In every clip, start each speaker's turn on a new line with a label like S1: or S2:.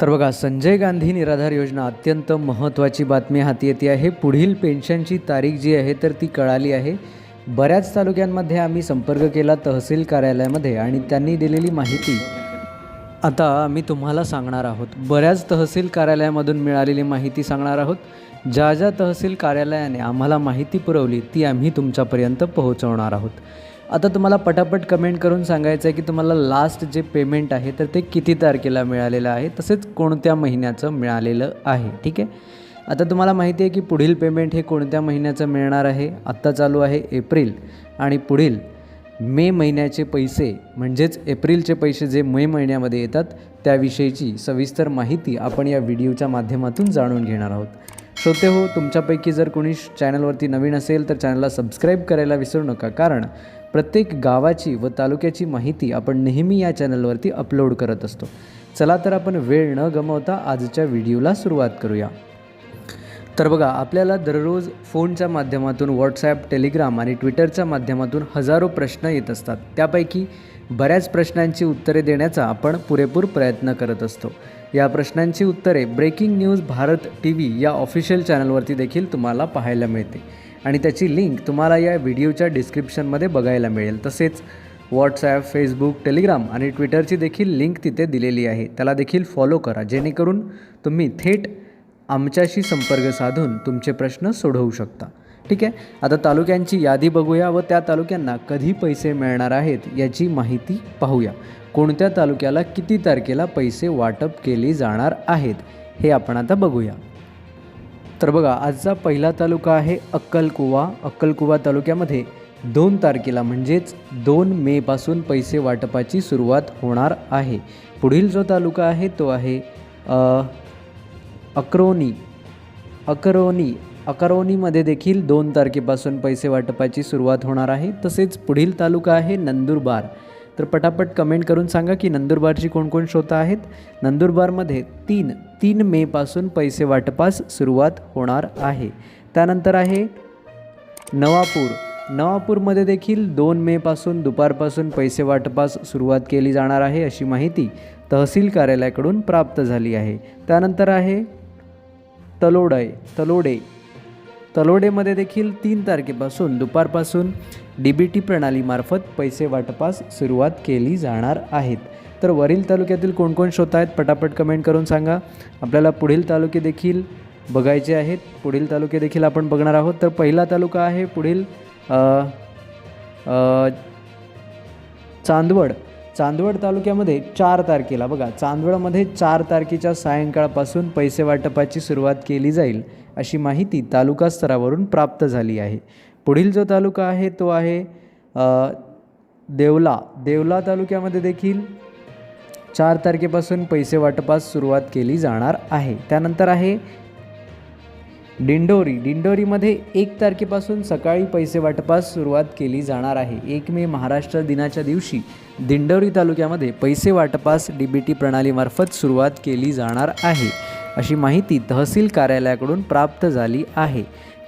S1: तर बघा संजय गांधी निराधार योजना अत्यंत महत्त्वाची बातमी हाती येते आहे. पुढील पेन्शनची तारीख जी आहे तर ती कळाली आहे. बऱ्याच तालुक्यांमध्ये आम्ही संपर्क केला तहसील कार्यालयामध्ये आणि त्यांनी दिलेली माहिती आता आम्ही तुम्हाला सांगणार आहोत. बऱ्याच तहसील कार्यालयामधून मिळालेली माहिती सांगणार आहोत. ज्या ज्या तहसील कार्यालयाने आम्हाला माहिती पुरवली ती आम्ही तुमच्यापर्यंत पोहोचवणार आहोत. आता तुम्हाला पटापट कमेंट करून सांगायचं आहे की तुम्हाला लास्ट जे पेमेंट आहे तर ते किती तारखेला मिळालेलं आहे? तसेच कोणत्या महिन्याचं मिळालेलं आहे? ठीक आहे? आता तुम्हाला माहिती आहे की पुढील पेमेंट हे कोणत्या महिन्याचं मिळणार आहे? आत्ता चालू आहे एप्रिल. आणि पुढील मे महिन्याचे पैसे म्हणजेच एप्रिलचे पैसे जे मे महिन्यामध्ये येतात त्याविषयीची सविस्तर माहिती आपण या व्हिडिओच्या माध्यमातून जाणून घेणार आहोत. श्रोते हो तुमच्यापैकी जर कोणी चॅनलवरती नवीन असेल तर चॅनलला सबस्क्राईब करायला विसरू नका. कारण प्रत्येक गावाची व तालुक्याची माहिती आपण नेहमी या चॅनलवरती अपलोड करत असतो. चला तर आपण वेळ न गमावता आजच्या व्हिडिओला सुरुवात करूया. तर बघा आपल्याला दररोज फोनच्या माध्यमातून व्हॉट्सॲप टेलिग्राम आणि ट्विटरच्या माध्यमातून हजारो प्रश्न येत असतात. त्यापैकी बऱ्याच प्रश्नांची उत्तरे देण्याचा आपण पुरेपूर प्रयत्न करत असतो. या प्रश्नांची उत्तरे breaking news Bharat T V या ऑफिशियल चॅनलवरती देखील तुम्हाला पाहायला मिळते. आणि त्याची लिंक तुम्हाला या व्हिडिओच्या डिस्क्रिप्शनमध्ये बघायला मिळेल. तसेच व्हॉट्सॲप फेसबुक टेलिग्राम आणि ट्विटरची देखील लिंक तिथे दिलेली आहे. त्याला देखील फॉलो करा जेणेकरून तुम्ही थेट आमच्याशी संपर्क साधून तुमचे प्रश्न सोडवू शकता. ठीक आहे? आता तालुक्यांची यादी बघूया व त्या तालुक्यांना कधी पैसे मिळणार आहेत याची माहिती पाहूया. कोणत्या तालुक्याला किती तारखेला पैसे वाटप केले जाणार आहेत हे आपण आता बघूया. तर बघा आजचा पहिला तालुका आहे अक्कलकुवा. अक्कलकुवा तालुक्यामध्ये दोन तारखेला म्हणजेच दोन मेपासून पैसे वाटपाची सुरुवात होणार आहे. पुढील जो तालुका आहे तो आहे अक्रोनी. अकरोनी. अकरोनीमध्ये देखील दोन तारखेपासून पैसे वाटपाची सुरुवात होणार आहे. तसेच पुढील तालुका आहे नंदुरबार. तर पटापट कमेंट करून सांगा की नंदुरबारची कोणकोण श्रोता आहेत? नंदुरबारमध्ये तीन तीन मेपासून पैसे वाटपास सुरुवात होणार आहे. त्यानंतर आहे नवापूर. नवापूरमध्ये देखील दोन मेपासून दुपारपासून पैसे वाटपास सुरुवात केली जाणार आहे अशी माहिती तहसील कार्यालयाकडून प्राप्त झाली आहे. त्यानंतर आहे तलोडय तलोडे. तलोडेमध्ये देखील तीन तारखेपासून दुपारपासून डी बी टी प्रणालीमार्फत पैसे वाटपास सुरुवात केली जाणार आहेत. तर वरील तालुक्यातील कोणकोण श्रोत आहेत पटापट कमेंट करून सांगा. आपल्याला पुढील तालुके देखील बघायचे आहेत. पुढील तालुके देखील आपण बघणार आहोत. तर पहिला तालुका आहे पुढील चांदवड. चांदवड तालुक्यामध्ये चार तारखेला बघा चांदवडमध्ये चार तारखेच्या सायंकाळपासून पैसे वाटपाची सुरुवात केली जाईल अशी माहिती तालुका स्तरावरून प्राप्त झाली आहे. पुढील जो तालुका आहे तो आहे देवला. देवला तालुक्यामध्ये देखील चार तारखेपासून पैसे वाटपास सुरुवात केली जाणार आहे. त्यानंतर आहे दिंडोरी. दिंडोरीमध्ये एक तारखेपासून सकाळी पैसे वाटपास सुरुवात केली जाणार आहे. एक मे महाराष्ट्र दिनाच्या दिवशी दिंडोरी तालुक्यामध्ये पैसे वाटपास डी बी टी प्रणालीमार्फत सुरुवात केली जाणार आहे. अशी माहिती तहसील कार्यालयाकडून प्राप्त झाली आहे.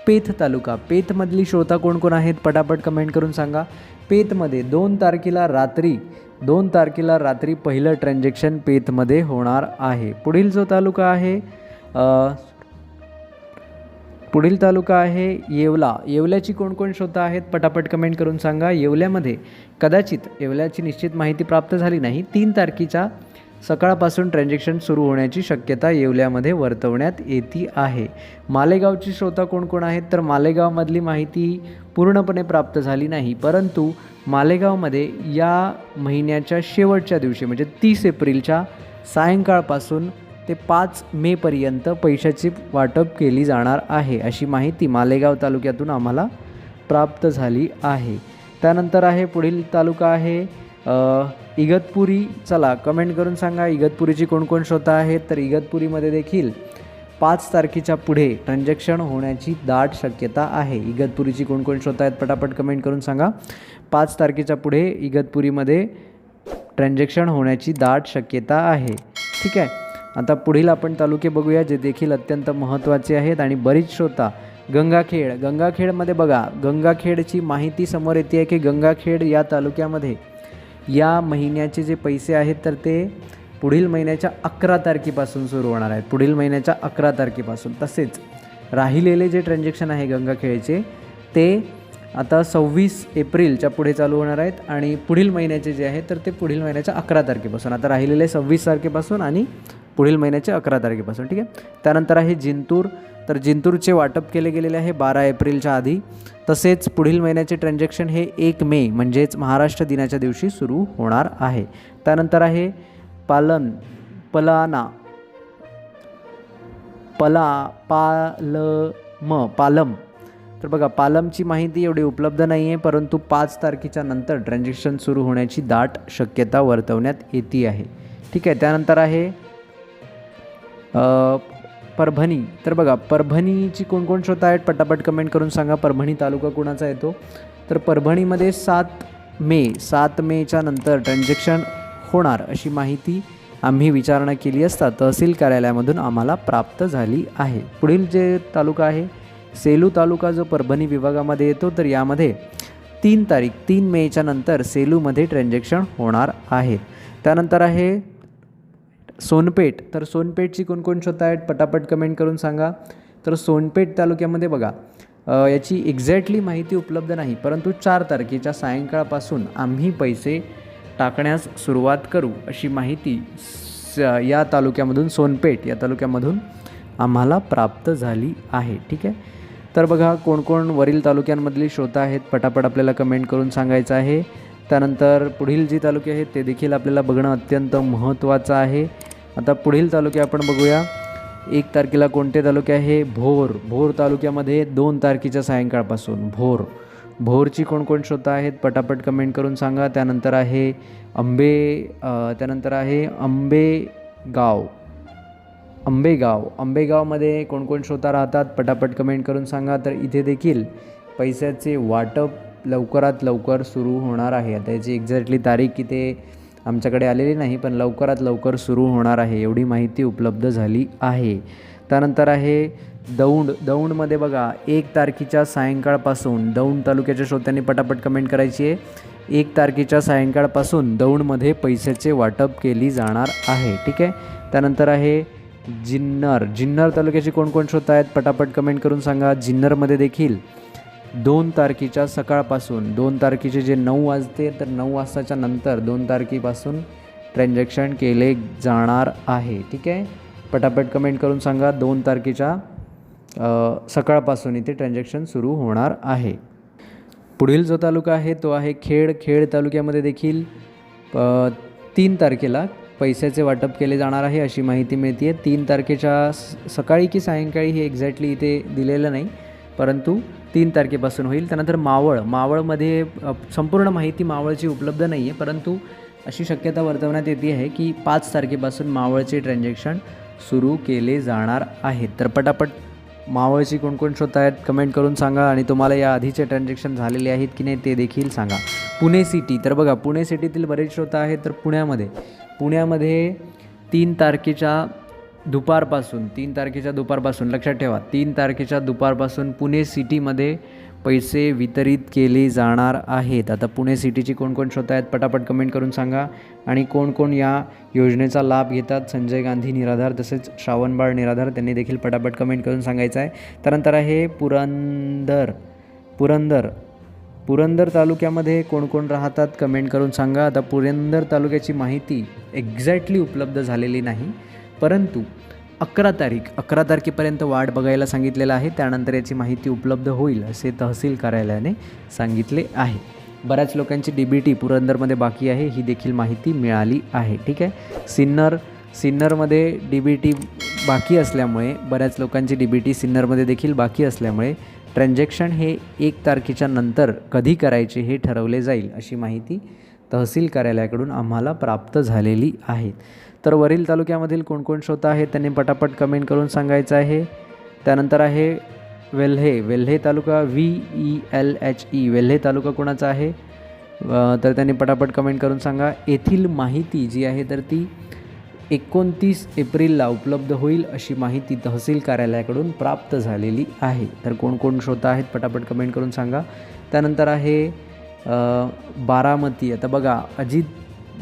S1: पेथ तालुका. पेथमधली श्रोता कोण कोण आहेत पटापट कमेंट करून सांगा. पेथमध्ये दोन तारखेला रात्री दोन तारखेला रात्री पहिलं ट्रान्झॅक्शन पेथमध्ये होणार आहे. पुढील जो तालुका आहे पुढील तालुका आहे येवला. येवल्याची कोणकोण श्रोता आहेत पटापट कमेंट करून सांगा. येवल्यामध्ये कदाचित येवल्याची निश्चित माहिती प्राप्त झाली नाही. तीन तारखेच्या सकाळपासून ट्रान्झॅक्शन सुरू होण्याची शक्यता येवल्यामध्ये वर्तवण्यात येती आहे. मालेगावची श्रोता कोण कोण आहेत? तर मालेगावमधली माहिती पूर्णपणे प्राप्त झाली नाही. परंतु मालेगावमध्ये या महिन्याच्या शेवटच्या दिवशी म्हणजे तीस एप्रिलच्या सायंकाळपासून ते पाच मेपर्यंत पैशाची वाटप केली जाणार आहे अशी माहिती मालेगाव तालुक्यातून आम्हाला प्राप्त झाली आहे. त्यानंतर आहे पुढील तालुका आहे इगतपुरी. चला कमेंट करून सांगा इगतपुरीची कोणकोण श्रोता आहेत. तर इगतपुरीमध्ये देखील पाच तारखेच्या पुढे ट्रान्झॅक्शन होण्याची दाट शक्यता आहे. इगतपुरीची कोणकोण श्रोता आहेत पटापट कमेंट करून सांगा. पाच तारखेच्या पुढे इगतपुरीमध्ये ट्रान्झॅक्शन होण्याची दाट शक्यता आहे. ठीक आहे. आता पुढील आपण तालुके बघूया जे देखील अत्यंत महत्त्वाचे आहेत आणि बरीच श्रोता गंगाखेड. गंगाखेडमध्ये बघा गंगाखेडची माहिती समोर येते आहे की गंगाखेड या तालुक्यामध्ये या महिन्याचे जे पैसे आहेत तर ते पुढील महिन्याच्या अकरा तारखेपासून सुरू होणार आहेत. पुढील महिन्याच्या अकरा तारखेपासून. तसेच राहिलेले जे ट्रान्झॅक्शन आहे गंगाखेळचे ते आता सव्वीस एप्रिलच्या पुढे चालू होणार आहेत आणि पुढील महिन्याचे जे आहे तर ते पुढील महिन्याच्या अकरा तारखेपासून. आता राहिलेले सव्वीस तारखेपासून आणि पुढील महिन्याच्या अकरा तारखेपासून ठीक आहे? त्यानंतर आहे जिंतूर. तर जिंतूरचे वाटप केले गेलेले आहे बारा एप्रिलच्या आधी. तसेच पुढील महिन्याचे ट्रान्झॅक्शन हे एक मे म्हणजेच महाराष्ट्र दिनाच्या दिवशी सुरू होणार आहे. त्यानंतर आहे पालन पलाना पला पालम पालम. तर बघा पालमची माहिती एवढी उपलब्ध नाही आहे परंतु पाच तारखेच्या नंतर ट्रान्झॅक्शन सुरू होण्याची दाट शक्यता वर्तवण्यात येते आहे. ठीक आहे त्यानंतर आहे परभणी. तर बघा परभणीची कोणकोण श्रोता आहेत? पटापट कमेंट करून सांगा परभणी तालुका कोणाचा येतो? तर परभणीमध्ये सात मे सात मेच्या नंतर ट्रान्झॅक्शन होणार अशी माहिती आम्ही विचारणा केली असता तहसील कार्यालयामधून आम्हाला प्राप्त झाली आहे. पुढील जे तालुका आहे सेलू तालुका जो परभणी विभागामध्ये येतो तर यामध्ये तीन तारीख तीन मेच्या नंतर सेलूमध्ये ट्रान्झॅक्शन होणार आहे. त्यानंतर आहे सोनपेठ तर सोनपेठची कोणकोण स्वतः आहेत? पटापट कमेंट करून सांगा. तर सोनपेठ तालुक्यामध्ये बघा याची एक्झॅक्टली माहिती उपलब्ध नाही परंतु चार तारखेच्या सायंकाळपासून आम्ही पैसे टाकण्यास सुरुवात करू अशी माहिती स या तालुक्यामधून सोनपेठ या तालुक्यामधून आम्हाला प्राप्त झाली आहे. ठीक आहे? तर बघा कोणकोण वरील तालुक्यांमधली श्रोता आहेत पटापट आपल्याला कमेंट करून सांगायचं आहे. त्यानंतर पुढील जी तालुके आहेत ते देखील आपल्याला बघणं अत्यंत महत्त्वाचं आहे. आता पुढील तालुके आपण बघूया. एक तारखेला कोणते तालुके आहे? भोर. भोर तालुक्यामध्ये दोन तारखेच्या सायंकाळपासून. भोर. भोरची कोणकोण श्रोता आहेत? पटापट कमेंट करून सांगा. त्यानंतर आहे आंबे त्यानंतर आहे आंबेगाव आंबेगाव आंबेगावमध्ये कोणकोण श्रोता राहतात? पटापट कमेंट करून सांगा. तर इथे देखील पैशाचे वाटप लवकरात लवकर सुरू होणार आहे. आता याची एक्झॅक्टली तारीख इथे आमच्याकडे आलेली नाही पण लवकरात लवकर सुरू होणार आहे. एवढी माहिती उपलब्ध झाली आहे. त्यानंतर आहे दौंड. दौंडमध्ये बघा एक तारखेच्या सायंकाळपासून दौंड तालुक्याच्या श्रोत्यांनी पटापट कमेंट करायची आहे. एक तारखेच्या सायंकाळपासून दौंडमध्ये पैशाचे वाटप केली जाणार आहे. ठीक आहे? त्यानंतर आहे जिन्नर. जिन्नर तालुक्याची कोणकोण श्रोता आहेत? पटापट कमेंट करून सांगा. जिन्नरमध्ये देखील दोन तारखेच्या सकाळपासून दोन तारखेचे जे नऊ वाजते तर नऊ वाजताच्या नंतर दोन तारखेपासून ट्रान्झॅक्शन केले जाणार आहे. ठीक आहे? पटापट कमेंट करून सांगा दोन तारखेच्या सकाळपासून इथे ट्रान्झॅक्शन सुरू होणार आहे. पुढील जो तालुका आहे तो आहे खेड. खेड तालुक्यामध्ये देखील तीन तारखेला पैशाचे वाटप केले जाणार आहे अशी माहिती मिळते आहे तीन तारखेच्या स- सकाळी की सायंकाळी हे एक्झॅक्टली इथे दिलेलं नाही परंतु तीन तारखेपासून होईल. त्यानंतर मावळ मावळमध्ये संपूर्ण माहिती मावळची उपलब्ध नाही आहे परंतु अशी शक्यता वर्तवण्यात येते आहे की पाच तारखेपासून मावळचे ट्रान्झॅक्शन सुरू केले जाणार आहेत. तर पटापट मावळची कोणकोण श्रोता आहेत कमेंट करून सांगा आणि तुम्हाला या आधीचे ट्रान्झॅक्शन झालेले आहेत की नाही ते देखील सांगा. पुणे सिटी तर बघा पुणे सिटीतील बरेच श्रोता आहेत तर पुण्यामध्ये पुण्यामध्ये तीन तारखेच्या दुपारपासून तीन तारखेच्या दुपारपासून लक्षात ठेवा तीन तारखेच्या दुपारपासून पुणे सिटीमध्ये पैसे वितरित केले जाणार आहेत. आता पुणे सिटीची कोणकोण श्रोता आहेत पटापट कमेंट करून सांगा. आणि कोण कोण या योजनेचा लाभ घेतात संजय गांधी निराधार तसेच श्रावणबाळ निराधार त्यांनी देखील पटापट कमेंट करून सांगायचं आहे. त्यानंतर आहे पुरंदर पुरंदर पुरंदर तालुक्यामध्ये कोण कोण राहतात कमेंट करून सांगा. आता पुरंदर तालुक्याची माहिती एक्झॅक्टली उपलब्ध झालेली नाही. परंतु अकरा तारीख अकरा तारखेपर्यंत वाट बघायला सांगितलेलं आहे. त्यानंतर याची माहिती उपलब्ध होईल असे तहसील कार्यालयाने सांगितले आहे. बऱ्याच लोकांची डी बी टी पुरंदरमध्ये बाकी आहे ही देखील माहिती मिळाली आहे. ठीक आहे? सिन्नर सिन्नरमध्ये डी बी टी बाकी असल्यामुळे बऱ्याच लोकांची डी बी टी सिन्नरमध्ये देखील बाकी असल्यामुळे ट्रान्झॅक्शन हे एक तारखेच्या नंतर कधी करायचे हे ठरवले जाईल अशी माहिती तहसील कार्यालयाकडून आम्हाला प्राप्त झालेली आहे. तर वरील तालुक्यामधील कोणकोण श्रोता आहेत त्यांनी पटापट कमेंट करून सांगायचं आहे. त्यानंतर आहे वेल्हे. वेल्हे तालुका V E L H E Velhe तालुका कोणाचा आहे? तर त्यांनी पटापट कमेंट करून सांगा. येथील माहिती जी आहे तर ती एकोणतीस एप्रिलला उपलब्ध होईल अशी माहिती तहसील कार्यालयाकडून प्राप्त झालेली आहे. तर कोणकोण श्रोता आहेत पटापट कमेंट करून सांगा. त्यानंतर आहे बारामती. आता बघा अजित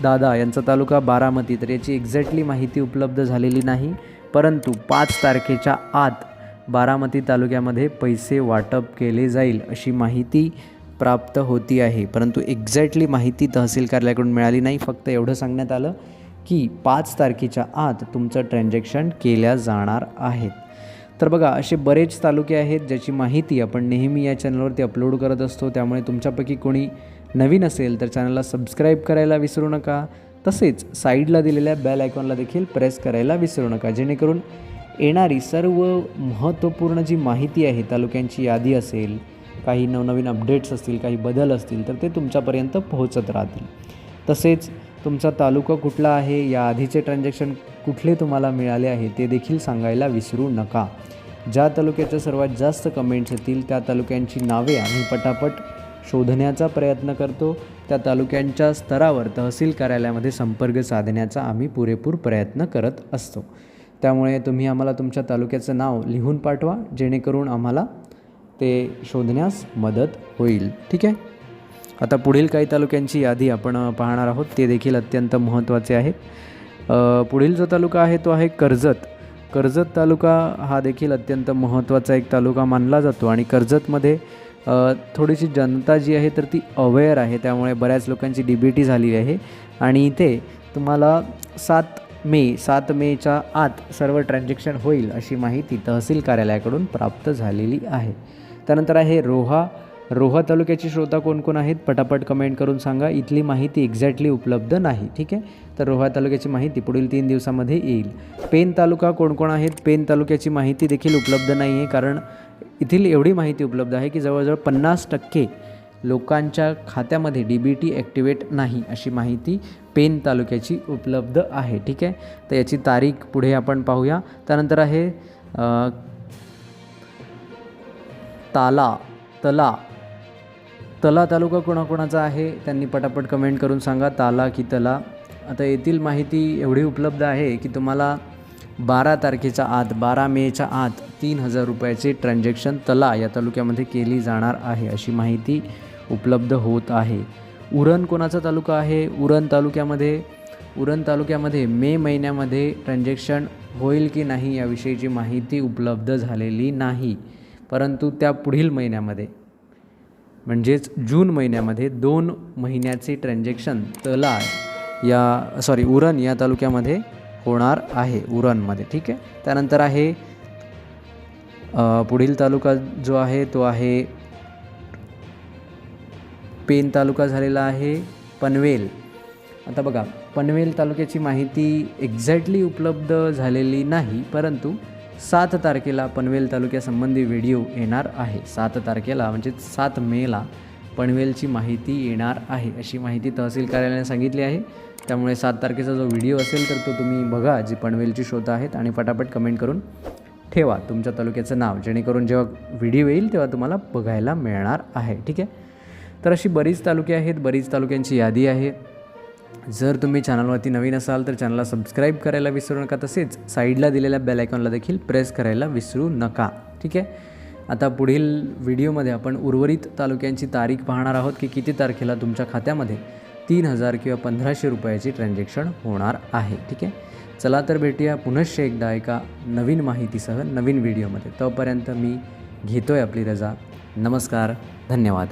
S1: दादा यांचा तालुका बारामती तर याची एक्झॅक्टली माहिती उपलब्ध झालेली नाही. परंतु पाच तारखेच्या आत बारामती तालुक्यामध्ये पैसे वाटप केले जाईल अशी माहिती प्राप्त होती आहे. परंतु एक्झॅक्टली माहिती तहसील कार्यालयाकडून मिळाली नाही. फक्त एवढं सांगण्यात आलं की पाच तारखेच्या आत तुमचं ट्रान्झॅक्शन केल्या जाणार आहेत. तर बघा असे बरेच तालुके आहेत ज्याची माहिती आपण नेहमी या चॅनलवरती अपलोड करत असतो. त्यामुळे तुमच्यापैकी कोणी नवीन असेल तर चॅनलला सबस्क्राईब करायला विसरू नका. तसेच साईडला दिलेल्या बेल आयकॉनला देखील प्रेस करायला विसरू नका. जेणेकरून येणारी सर्व महत्त्वपूर्ण जी माहिती आहे तालुक्यांची यादी असेल काही नवनवीन अपडेट्स असतील काही बदल असतील तर ते तुमच्यापर्यंत पोहोचत राहतील. तसेच तुमचा तालुका कुठला आहे या आधीचे ट्रान्झॅक्शन कुठले तुम्हाला मिळाले आहे ते देखील सांगायला विसरू नका. ज्या तालुक्याच्या सर्वात जास्त कमेंट्स येतील त्या तालुक्यांची नावे आम्ही पटापट शोधण्याचा प्रयत्न करतो. त्या तालुक्यांच्या स्तरावर तहसील कार्यालयामध्ये संपर्क साधण्याचा आम्ही पुरेपूर प्रयत्न करत असतो. त्यामुळे तुम्ही आम्हाला तुमच्या तालुक्याचं नाव लिहून पाठवा जेणेकरून आम्हाला ते शोधण्यास मदत होईल. ठीक आहे? आता पुढील काही तालुक्यांची यादी आपण पाहणार आहोत. ते देखील अत्यंत महत्त्वाचे आहेत पुढील जो तालुका आहे तो आहे कर्जत. कर्जत तालुका हा देखील अत्यंत महत्त्वाचा एक तालुका मानला जातो आणि कर्जतमध्ये थोडीशी जनता जी आहे तर ती अवेअर आहे. त्यामुळे बऱ्याच लोकांची डी बी टी झालेली आहे. आणि इथे तुम्हाला सात मे सात मेच्या आत सर्व ट्रान्झॅक्शन होईल अशी माहिती तहसील कार्यालयाकडून प्राप्त झालेली आहे. त्यानंतर आहे रोहा. रोहा तालुक्याची श्रोता कोण कोण आहेत? पटापट कमेंट करून सांगा. इथली माहिती एक्झॅक्टली उपलब्ध नाही. ठीक आहे? तर रोहा तालुक्याची माहिती पुढील तीन दिवसामध्ये येईल. पेन तालुका कोण कोण आहेत? पेन तालुक्याची माहिती देखील उपलब्ध नाही आहे कारण येथील एवढी माहिती उपलब्ध आहे की जवळजवळ पन्नास टक्के लोकांच्या खात्यामध्ये डी बी टी ॲक्टिवेट नाही अशी माहिती पेन तालुक्याची उपलब्ध आहे. ठीक आहे? तर याची तारीख पुढे आपण पाहूया. त्यानंतर आहे ताला तला. तला तालुका कोणाकोणाचा आहे? त्यांनी पटापट कमेंट करून सांगा. ताला की तला. आता येथील माहिती एवढी उपलब्ध आहे की तुम्हाला बारा तारखेच्या आत बारा मेच्या आत तीन हजार रुपयाचे ट्रान्झॅक्शन तला या तालुक्यामध्ये केली जाणार आहे अशी माहिती उपलब्ध होत आहे. उरण कोणाचा तालुका आहे? उरण तालुक्यामध्ये उरण तालुक्यामध्ये मे महिन्यामध्ये ट्रान्झॅक्शन होईल की नाही याविषयीची माहिती उपलब्ध झालेली नाही. परंतु त्या पुढील महिन्यामध्ये म्हणजेच जून महिन्यामध्ये दोन महिन्याचे ट्रान्झॅक्शन तला या सॉरी उरण या तालुक्यामध्ये होणार आहे उरणमध्ये. ठीक आहे? त्यानंतर आहे पुढील तालुका जो आहे तो आहे पेन तालुका झालेला आहे पनवेल. आता बघा पनवेल तालुक्याची माहिती एक्झॅक्टली उपलब्ध झालेली नाही परंतु सात तारखेला पनवेल तालुक्यासंबंधी व्हिडिओ येणार आहे. सात तारखेला म्हणजे सात मेला पनवेलची माहिती येणार आहे अशी माहिती तहसील कार्यालयाने सांगितली आहे. त्यामुळे सात तारखेचा जो व्हिडिओ असेल तर तो तुम्ही बघा जी पनवेलची शोध आहेत आणि पटापट कमेंट करून ठेवा तुमच्या तालुक्याचं नाव. जेणेकरून जेव्हा व्हिडिओ येईल तेव्हा तुम्हाला बघायला मिळणार आहे. ठीक आहे? तर अशी बरीच तालुके आहेत बरीच तालुक्यांची यादी आहे. जर तुम्ही चॅनलवरती नवीन असाल तर चॅनलला सबस्क्राईब करायला विसरू नका. तसेच साईडला दिलेल्या बेल आयकॉनला देखील प्रेस करायला विसरू नका. ठीक आहे? आता पुढील व्हिडिओमध्ये आपण उर्वरित तालुक्यांची तारीख पाहणार आहोत की किती तारखेला तुमच्या खात्यामध्ये तीन हजार किंवा पंधराशे रुपयाची ट्रान्झॅक्शन होणार आहे. ठीक आहे? चला तर भेटूया पुनश्च एकदा एका नवीन माहितीसह नवीन व्हिडिओमध्ये. तोपर्यंत मी घेतो आहे आपली रजा. नमस्कार धन्यवाद.